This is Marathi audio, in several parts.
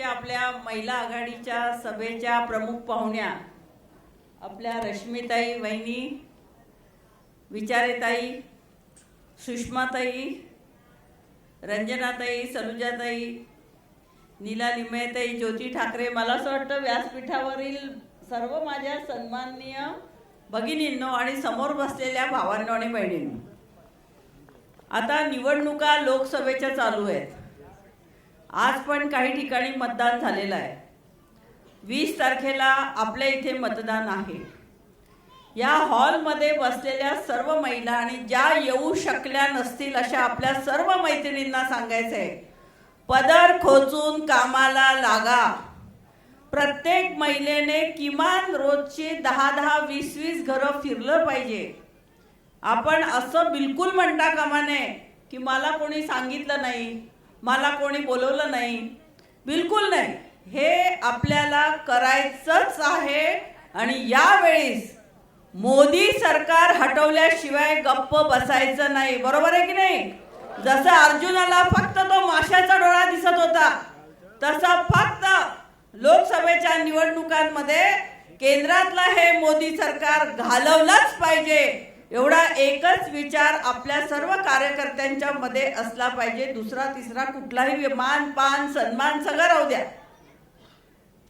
आजच्या आपल्या महिला आघाडीच्या सभेच्या प्रमुख पाहुण्या आपल्या रश्मीताई वहिनी विचारेताई सुषमाताई रंजनाताई सलुजाताई नीला लिमयताई ज्योती ठाकरे मला असं वाटतं व्यासपीठावरील सर्व माझ्या सन्माननीय भगिनींनो आणि समोर बसलेल्या भावांनो आणि बहिणींनो. आता निवडणुका लोकसभेच्या चालू आहेत. आज पण काही ठिकाणी मतदान झालेलं आहे. वीस तारखेला आपल्या इथे मतदान आहे. या हॉलमध्ये बसलेल्या सर्व महिला आणि ज्या येऊ शकल्या नसतील अशा आपल्या सर्व मैत्रिणींना सांगायचं आहे. पदर खोचून कामाला लागा. प्रत्येक महिलेने किमान रोजचे दहा दहा वीस वीस घरं फिरलं पाहिजे. आपण असं बिलकुल म्हणता कामा नये की मला कोणी सांगितलं नाही. मला कोणी बोलवलं नाही. बिलकुल नाही. हे आपल्याला करायचंच आहे आणि यावेळेस मोदी सरकार हटवल्याशिवाय गप्प बसायचं नाही. बरोबर आहे की नाही? जसं अर्जुनाला फक्त तो माशाचा डोळा दिसत होता तसा फक्त लोकसभेच्या निवडणुकांमध्ये केंद्रातलं हे मोदी सरकार घालवलंच पाहिजे. एवढा एकच विचार आपल्या सर्व कार्यकर्त्यांच्या मध्ये असला पाहिजे. दुसरा तिसरा कुठलाही मान पान सन्मान सगळं राहू द्या.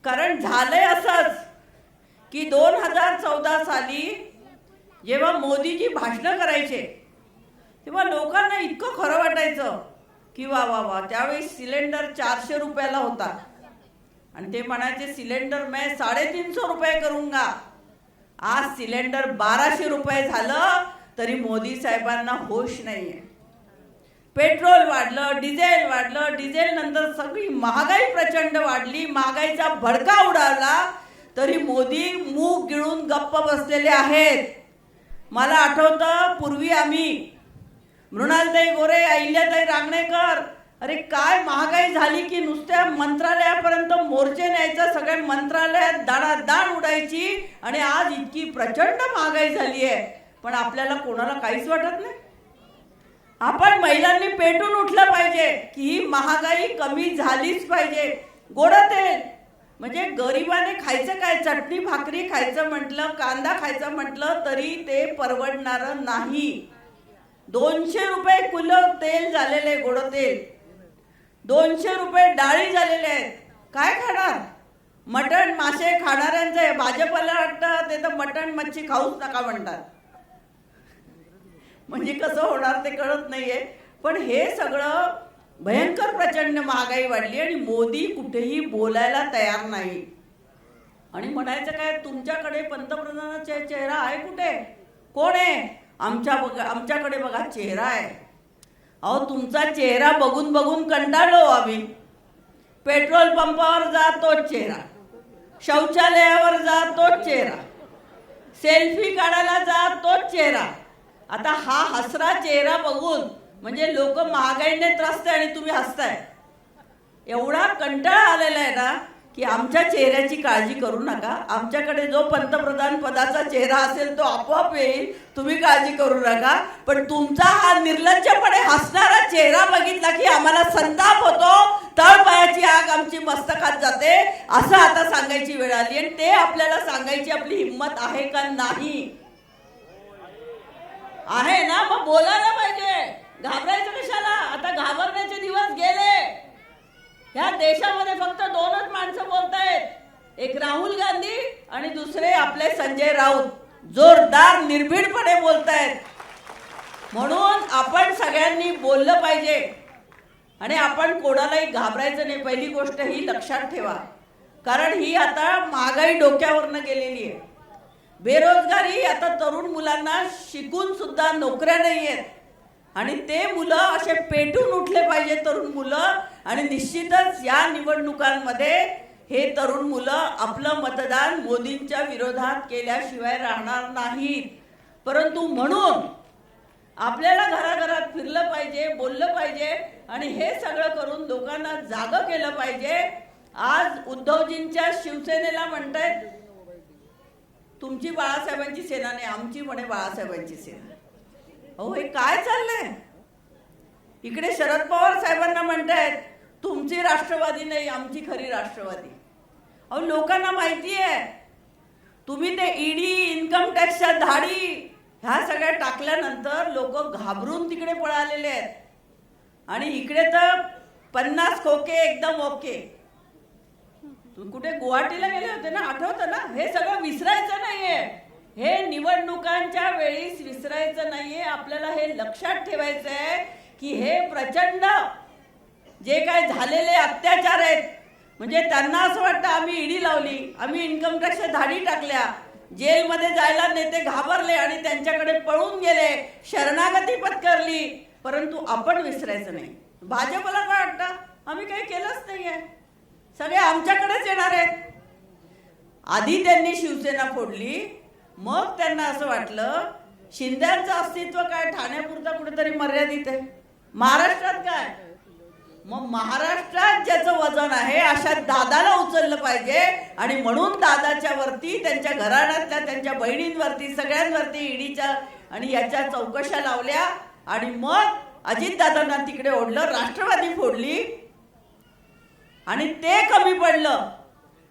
कारण झालंय असंच की दोन हजार चौदा साली जेव्हा मोदीजी भाषणं करायचे तेव्हा लोकांना इतकं खरं वाटायचं की वा वा वा त्यावेळी सिलेंडर चारशे रुपयाला होता. आणि ते म्हणायचे सिलेंडर मैं साडेतीनशे रुपये करूंगा. आज सिलेंडर बाराशे रुपये झालं तरी मोदी साहेबांना होश नाहीये. पेट्रोल वाढलं डिझेल वाढलं डिझेल नंतर सगळी महागाई प्रचंड वाढली महागाईचा भडका उडाला तरी मोदी मूग गिळून गप्प बसलेले आहेत. मला आठवतं पूर्वी आम्ही मृणालताई गोरे अहिल्याताई रांगणेकर अरे काय महागाई झाली की नुसत्या मंत्रालयापर्यंत मोर्चे न्यायचं सगळ्या मंत्रालयात दाणादाण उडायची आणि आज इतकी प्रचंड महागाई झाली आहे. पण आपल्याला कोणाला काहीच वाटत नाही. आपण महिलांनी पेटून उठलं पाहिजे की ही महागाई कमी झालीच पाहिजे. गोड तेल. म्हणजे गरिबाने खायचं काय? चटणी भाकरी खायचं म्हटलं कांदा खायचं म्हटलं तरी ते परवडणारं नाही. दोनशे रुपये किलो तेल झालेले गोड तेल. दोनशे रुपये डाळी झालेले आहेत. काय खाणार? मटण मासे खाणाऱ्यांचं आहे. भाजपला वाटतं ते तर मटण मच्छी खाऊच नका म्हणतात. म्हणजे कसं होणार ते कळत नाहीये. पण हे सगळं भयंकर प्रचंड महागाई वाढली आणि मोदी कुठेही बोलायला तयार नाही. आणि म्हणायचं काय तुमच्याकडे पंतप्रधानाचा चेहरा आहे कुठे? कोण आहे? आमच्या बघा आमच्याकडे बघा चेहरा आहे. अहो तुमचा चेहरा बघून बघून कंटाळलो आम्ही. पेट्रोल पंपावर जा तोच चेहरा. शौचालयावर जा तोच चेहरा. सेल्फी काढायला जा तोच चेहरा. आता हा हसरा चेहरा बघून म्हणजे लोक महागाईने त्रासते आणि तुम्ही हसताय. एवढा कंटाळा आलेला आहे ना की आमच्या चेहऱ्याची काळजी करू नका. आमच्याकडे जो पंतप्रधान पदाचा चेहरा असेल तो आपोआप येईल. तुम्ही काळजी करू नका. पण तुमचा हा निर्लज्जपणे हसणारा चेहरा बघितला की आम्हाला संताप होतो. तळपायाची आग आमची मस्तकात जाते. असं आता सांगायची वेळ आली आणि ते आपल्याला सांगायची आपली हिंमत आहे का नाही? आहे ना? मग बोलायला पाहिजे. घाबरायचं कशाला? आता घाबरण्याचे दिवस गेले. ह्या देशामध्ये फक्त दोनच माणसं बोलतायत. एक राहुल गांधी आणि दुसरे आपले संजय राऊत. जोरदार निर्भीडपणे बोलतायत. म्हणून आपण सगळ्यांनी बोललं पाहिजे. आणि आपण कोणालाही घाबरायचं नाही. पहिली गोष्ट ही लक्षात ठेवा. कारण ही आता महागाई डोक्यावरनं गेलेली आहे. बेरोजगारी आता तरुण मुलांना शिकून सुद्धा नोकऱ्या नाही आहेत आणि ते मुलं असे पेटून उठले पाहिजे तरुण मुलं. आणि निश्चितच या निवडणुकांमध्ये हे तरुण मुलं आपलं मतदान मोदींच्या विरोधात केल्याशिवाय राहणार नाहीत. परंतु म्हणून आपल्याला घराघरात फिरलं पाहिजे बोललं पाहिजे आणि हे सगळं करून लोकांना जागं केलं पाहिजे. आज उद्धवजींच्या शिवसेनेला म्हणतायत तुमची बाळासाहेबांची सेना नाही आमची म्हणे बाळासाहेबांची सेना. अहो हे काय चाललंय? इकडे शरद पवार साहेबांना म्हणतायत तुमची राष्ट्रवादी नाही आमची खरी राष्ट्रवादी. अहो लोकांना माहिती आहे. तुम्ही ते ईडी इन्कम टॅक्सच्या धाडी ह्या सगळ्या टाकल्यानंतर लोक घाबरून तिकडे पळालेले आहेत. आणि इकडे तर पन्नास खोके एकदम ओके. कुठे गुवाहाटीला गेले होते ना? आठवतं ना? हे सगळं विसरायचं नाहीये. हे निवडणुकांच्या वेळीस विसरायचं नाहीये. आपल्याला हे लक्षात ठेवायचं आहे की हे प्रचंड जे काय झालेले अत्याचार आहेत म्हणजे त्यांना असं वाटतं आम्ही ईडी लावली आम्ही इन्कम टॅक्सच्या धाडी टाकल्या जेलमध्ये जायला नेते घाबरले आणि त्यांच्याकडे पळून गेले शरणागती पत्करली परंतु आपण विसरायचं नाही. भाजपला काय वाटतं? आम्ही काही केलंच नाहीये. सगळे आमच्याकडेच येणार आहेत. आधी त्यांनी शिवसेना फोडली मग त्यांना असं वाटलं शिंद्यांचं अस्तित्व काय? ठाण्यापुरता कुठेतरी मर्यादित आहे. महाराष्ट्रात काय? मग महाराष्ट्रात ज्याचं वजन आहे अशा दादाला उचललं पाहिजे. आणि म्हणून दादाच्या वरती त्यांच्या घराण्यातल्या त्यांच्या बहिणींवरती सगळ्यांवरती ईडीच्या आणि याच्या चौकशा लावल्या. आणि मग अजितदादांना तिकडे ओढलं राष्ट्रवादी फोडली. आणि ते कमी पडलं.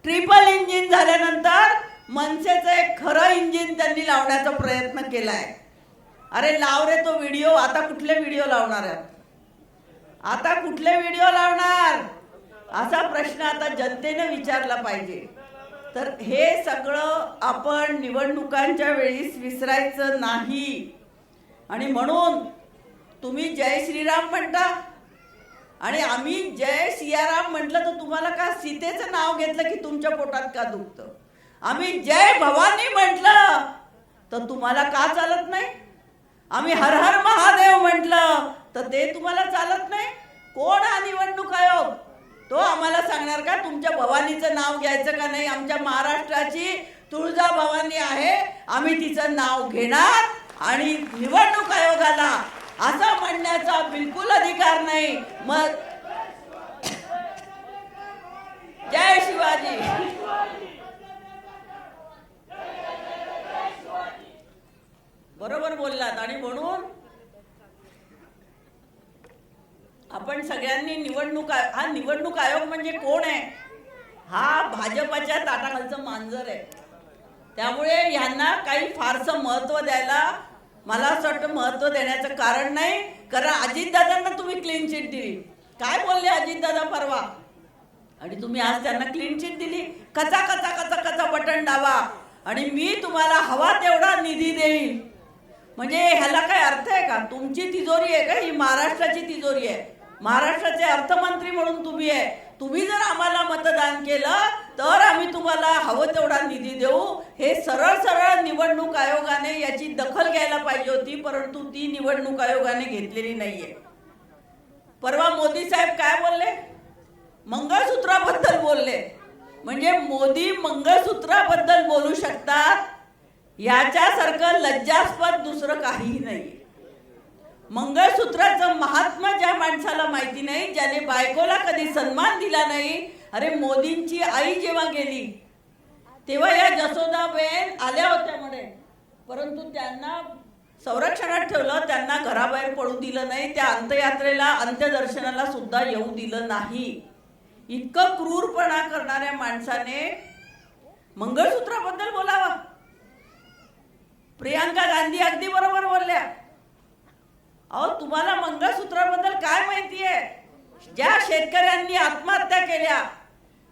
ट्रिपल इंजिन झाल्यानंतर मनसेचं एक खरं इंजिन त्यांनी लावण्याचा प्रयत्न केलाय. अरे लाव रे तो व्हिडिओ आता कुठले व्हिडिओ लावणार आहेत? आता कुठले व्हिडिओ लावणार? असा प्रश्न आता जनतेनं विचारला पाहिजे. तर हे सगळं आपण निवडणुकांच्या वेळीस विसरायचं नाही. आणि म्हणून तुम्ही जय श्रीराम म्हणता. आणि आम्ही जय सियाराम म्हटलं तर तुम्हाला का सीतेचं नाव घेतलं की तुमच्या पोटात का दुखतं? आम्ही जय भवानी म्हटलं तर तुम्हाला का चालत नाही? आम्ही हर हर महादेव म्हटलं तर ते तुम्हाला चालत नाही? कोण हा निवडणूक आयोग? तो आम्हाला सांगणार का तुमच्या भवानीचं नाव घ्यायचं का नाही? आमच्या महाराष्ट्राची तुळजा भवानी आहे आम्ही तिचं नाव घेणार आणि निवडणूक आयोगाला असं म्हणण्याचा बिलकुल अधिकार नाही. मग जय शिवाजी बरोबर बोललात आणि म्हणून आपण सगळ्यांनी निवडणूक हा निवडणूक आयोग म्हणजे कोण आहे? हा भाजपाच्या ताटाखालचं मांजर आहे. त्यामुळे यांना काही फारसं महत्त्व द्यायला मला असं वाटतं महत्त्व देण्याचं कारण नाही. कारण अजितदादांना तुम्ही क्लीन चिट दिली. काय बोलले अजितदादा परवा? आणि तुम्ही आज त्यांना क्लीन चिट दिली. कचा कचा कचा कचा बटन दाबा. आणि मी तुम्हाला हवा तेवढा निधी देईन. म्हणजे ह्याला काय अर्थ आहे का? तुमची तिजोरी आहे का? ही महाराष्ट्राची तिजोरी आहे. महाराष्ट्राचे अर्थमंत्री म्हणून तुम्ही आहे. तुम्ही जर आम्हाला मतदान केलं तर आम्ही तुम्हाला हवं तेवढा निधी देऊ. हे सरळ सरळ निवडणूक आयोगाने याची दखल घ्यायला पाहिजे होती परंतु ती निवडणूक आयोगाने घेतलेली नाहीये. परवा मोदी साहेब काय बोलले? मंगळसूत्राबद्दल बोलले. म्हणजे मोदी मंगळसूत्राबद्दल बोलू शकतात याच्यासारखं लज्जास्पद दुसरं काहीही नाही. मंगळसूत्राचं महात्मा ज्या माणसाला माहिती नाही ज्याने बायकोला कधी सन्मान दिला नाही अरे मोदींची आई जेव्हा गेली तेव्हा या जसोदाबेन आल्या होत्या म्हणे. परंतु त्यांना संरक्षणात ठेवलं त्यांना घराबाहेर पडू दिलं नाही त्या अंत्ययात्रेला अंत्यदर्शनाला सुद्धा येऊ दिलं नाही. इतकं क्रूरपणा करणाऱ्या माणसाने मंगळसूत्राबद्दल बोलावा. प्रियांका गांधी अगदी बरोबर बोलल्या. अहो तुम्हाला मंगळसूत्राबद्दल काय माहिती आहे ज्या शेतकऱ्यांनी आत्महत्या केल्या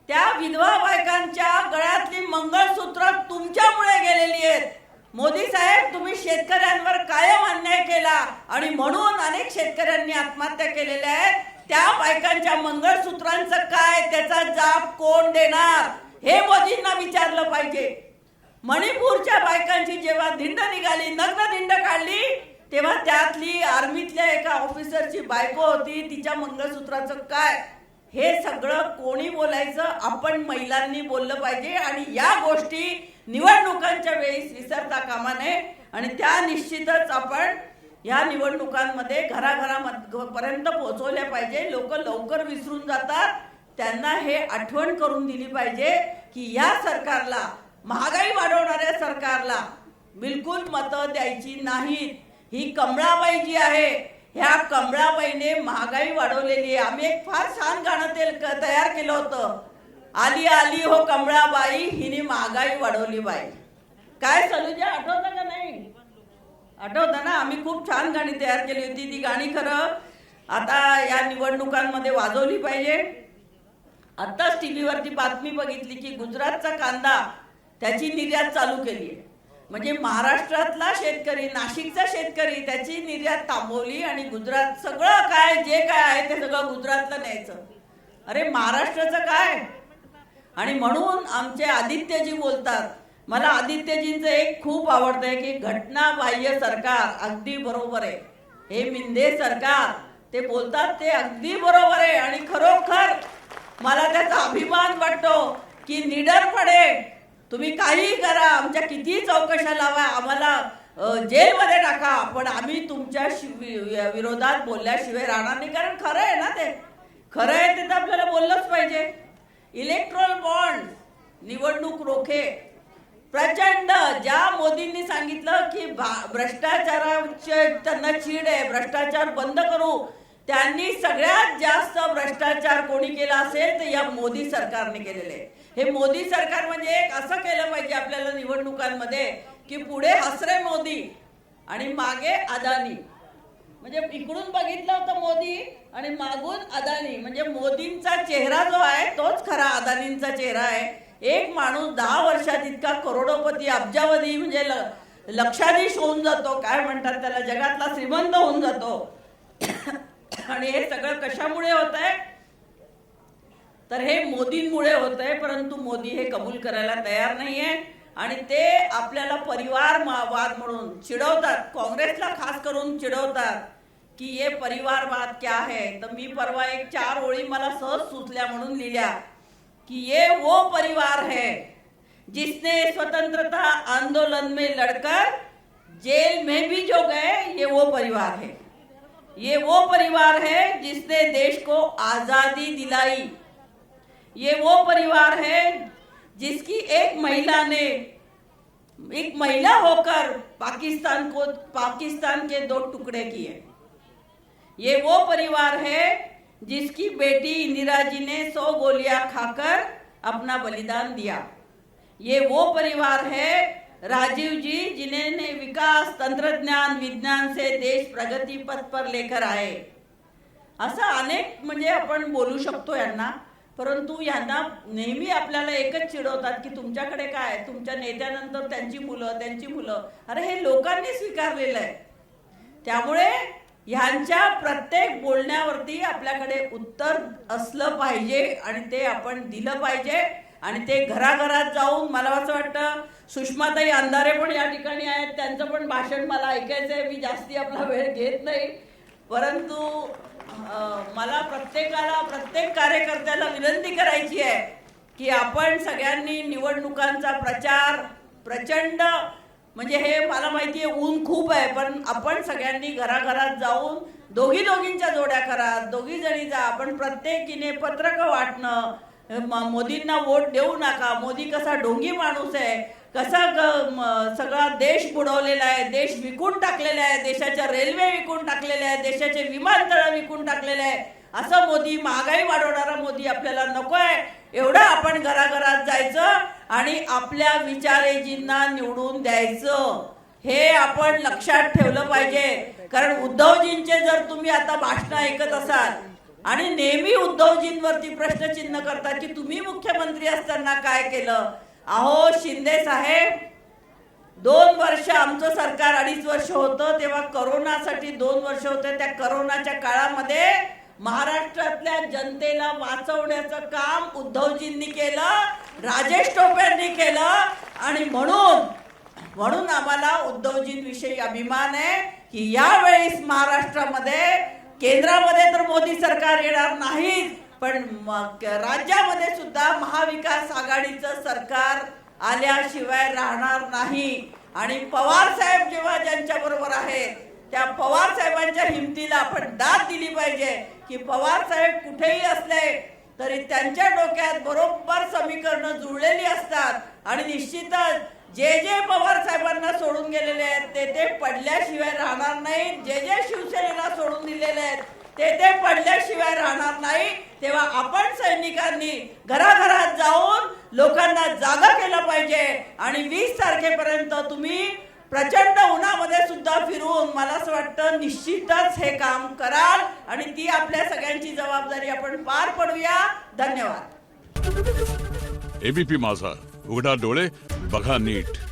त्या विधवा बायकांच्या गळ्यातली मंगळसूत्र तुमच्यामुळे गेलेली आहेत. मोदी साहेब तुम्ही शेतकऱ्यांवर कायम अन्याय केला आणि म्हणून अनेक शेतकऱ्यांनी आत्महत्या केलेल्या आहेत. त्या बायकांच्या मंगळसूत्रांचं काय? त्याचा जाप कोण देणार? हे मोदींना विचारलं पाहिजे. मणिपूरच्या बायकांची जेव्हा धिंड निघाली नग्न धिंड काढली तेव्हा त्यातली आर्मीतल्या एका ऑफिसरची बायको होती. तिच्या मंगळसूत्राचं काय? हे सगळं कोणी बोलायचं? आपण महिलांनी बोललं पाहिजे. आणि या गोष्टी निवडणुकांच्या वेळेस विसरता कामा नये. आणि त्या निश्चितच आपण या निवडणुकांमध्ये घराघरापर्यंत पोहोचवल्या पाहिजे. लोक लवकर विसरून जातात. त्यांना हे आठवण करून दिली पाहिजे की या सरकारला महागाई वाढवणाऱ्या सरकारला बिलकुल मतं द्यायची नाहीत. ही कमळाबाई जी आहे ह्या कमळाबाईने महागाई वाढवलेली आहे. आम्ही एक फार छान गाणं ते तयार केलं होतं. आली आली हो कमळाबाई हिने महागाई वाढवली बाई. काय सलुजा आठवतं का नाही? आठवतं ना? आम्ही खूप छान गाणी तयार केली होती. ती गाणी खरं आता या निवडणुकांमध्ये वाजवली पाहिजे. आत्ताच टी व्हीवरती बातमी बघितली की गुजरातचा कांदा त्याची निर्यात चालू केली आहे. म्हणजे महाराष्ट्रातला शेतकरी नाशिकचा शेतकरी त्याची निर्यात थांबवली आणि गुजरात सगळं काय जे काय आहे ते सगळं गुजरातला न्यायचं. अरे महाराष्ट्राचं काय? आणि म्हणून आमचे आदित्यजी बोलतात मला आदित्यजींचं एक खूप आवडतंय की घटनाबाह्य सरकार अगदी बरोबर आहे. हे मिंदे सरकार. ते बोलतात ते अगदी बरोबर आहे आणि खरोखर मला त्याचा अभिमान वाटतो की निडरपणे तुम्ही काहीही करा आमच्या कितीही चौकशा लावा आम्हाला जेलमध्ये टाका. पण आम्ही तुमच्या विरोधात बोलल्याशिवाय राहणार नाही. कारण खरं आहे ना ते. खरं आहे ते तर आपल्याला बोललंच पाहिजे. इलेक्ट्रॉल बॉन्ड निवडणूक रोखे. प्रचंड ज्या मोदींनी सांगितलं की भा- भ्रष्टाचाराचे त्यांना चीड आहे भ्रष्टाचार बंद करू. त्यांनी सगळ्यात जास्त भ्रष्टाचार कोणी केला असेल तर या मोदी सरकारने केलेले आहे. हे मोदी सरकार म्हणजे एक असं केलं पाहिजे आपल्याला निवडणुकांमध्ये की पुढे हसरे मोदी आणि मागे अदानी. म्हणजे इकडून बघितलं होतं मोदी आणि मागून अदानी. म्हणजे मोदींचा चेहरा जो आहे तोच खरा अदानींचा चेहरा आहे. एक माणूस दहा वर्षात इतका करोडोपती अब्जावधी म्हणजे लक्षाधीश होऊन जातो. काय म्हणतात त्याला? जगातला श्रीमंत होऊन जातो. आणि हे सगळं कशामुळे होत आहे तर हे मोदींमुळे होत आहे परंतु मोदी हे कबूल करायला तयार नाही आहे आणि ते आपल्याला परिवार मा- वाद म्हणून चिडवतात. काँग्रेसला खास करून चिडवतात की ये परिवारवाद क्या है? तर मी परवा एक चार ओळी मला सहज सुचल्या म्हणून लिहिल्या कि ये वो परिवार है जिसने स्वतंत्रता आंदोलन में लड़कर जेल में भी जो गए ये वो परिवार है। ये वो परिवार है जिसने देश को आजादी दिलाई। ये वो परिवार है जिसकी एक महिला ने, एक महिला होकर पाकिस्तान को, पाकिस्तान के दो टुकड़े किए। ये वो परिवार है जिसकी बेटी इंदिरा जी ने सौ गोलियाँ खाकर अपना बलिदान दिया। ये वो परिवार है राजीव जी जिन्हें विकास, तंत्रज्ञान, विज्ञान से देश प्रगती पथ पर लेकर आए। असं अनेक म्हणजे आपण बोलू शकतो यांना परंतु यांना नेहमी आपल्याला एकच चिडवतात की तुमच्याकडे काय तुमच्या नेत्यानंतर त्यांची मुलं त्यांची मुलं. अरे हे लोकांनी स्वीकारलेलं आहे. त्यामुळे ह्यांच्या प्रत्येक बोलण्यावरती आपल्याकडे उत्तर असलं पाहिजे आणि ते आपण दिलं पाहिजे आणि ते घराघरात जाऊन मला असं वाटतं सुषमाताई अंधारे पण या ठिकाणी आहेत. त्यांचं पण भाषण मला ऐकायचं आहे मी जास्ती आपला वेळ घेत नाही. परंतु मला प्रत्येकाला प्रत्येक कार्यकर्त्याला विनंती करायची आहे की आपण सगळ्यांनी निवडणुकांचा प्रचार प्रचंड म्हणजे हे मला माहिती आहे ऊन खूप आहे पण आपण सगळ्यांनी घराघरात जाऊन दोघी दोघींच्या जोड्या करा दोघी जणी जा आपण प्रत्येकीने पत्रकं वाटणं मोदींना वोट देऊ नका मोदी कसा ढोंगी माणूस आहे कसा सगळा देश बुडवलेला आहे देश विकून टाकलेला आहे देशाच्या रेल्वे विकून टाकलेल्या आहे देशाचे विमानतळ विकून टाकलेले आहे. असं मोदी महागाई वाढवणारा मोदी आपल्याला नको आहे. एवढं आपण घराघरात जायचं आणि आपल्या विचारेजींना निवडून द्यायचं. हे आपण लक्षात ठेवलं पाहिजे. कारण उद्धवजींचे जर तुम्ही आता भाषण ऐकत असाल आणि नेहमी उद्धवजींवरती प्रश्नचिन्ह करतात की तुम्ही मुख्यमंत्री असताना काय केलं? अहो शिंदे साहेब दोन वर्ष आमचं सरकार अडीच वर्ष होतं तेव्हा करोनासाठी दोन वर्ष होते. त्या करोनाच्या काळामध्ये महाराष्ट्रातल्या जनतेला वाचवण्याचं काम उद्धवजींनी केलं राजेश टोपेंनी केलं आणि म्हणून म्हणून आम्हाला उद्धवजींविषयी अभिमान आहे की यावेळेस महाराष्ट्रामध्ये केंद्रामध्ये तर मोदी सरकार येणार नाही पण राज्यामध्ये सुद्धा महाविकास आघाडीचं सरकार आल्याशिवाय राहणार नाही. आणि पवार साहेब जेव्हा ज्यांच्या बरोबर आहेत त्या पवार साहेबांच्या हिमतीला आपण दाद दिली पाहिजे की पवार साहेब कुठेही असले तरी त्यांच्या डोक्यात बरोबर समीकरणं जुळलेली असतात. आणि निश्चितच जे जे पवार साहेबांना सोडून गेलेले आहेत ते ते पडल्याशिवाय राहणार नाही जे जे शिवसेनेला सोडून दिलेले आहेत ते ते पडल्याशिवाय राहणार नाही तेव्हा आपण सैनिकांनी घराघरात जाऊन लोकांना जागा केलं पाहिजे. आणि वीस तारखेपर्यंत तुम्ही प्रचंड उन्हामध्ये सुद्धा फिरून मला असं वाटतं निश्चितच हे काम कराल. आणि ती आपल्या सगळ्यांची जबाबदारी आपण पार पडूया. धन्यवाद. एबीपी माझा. उघडा डोळे बघा नीट.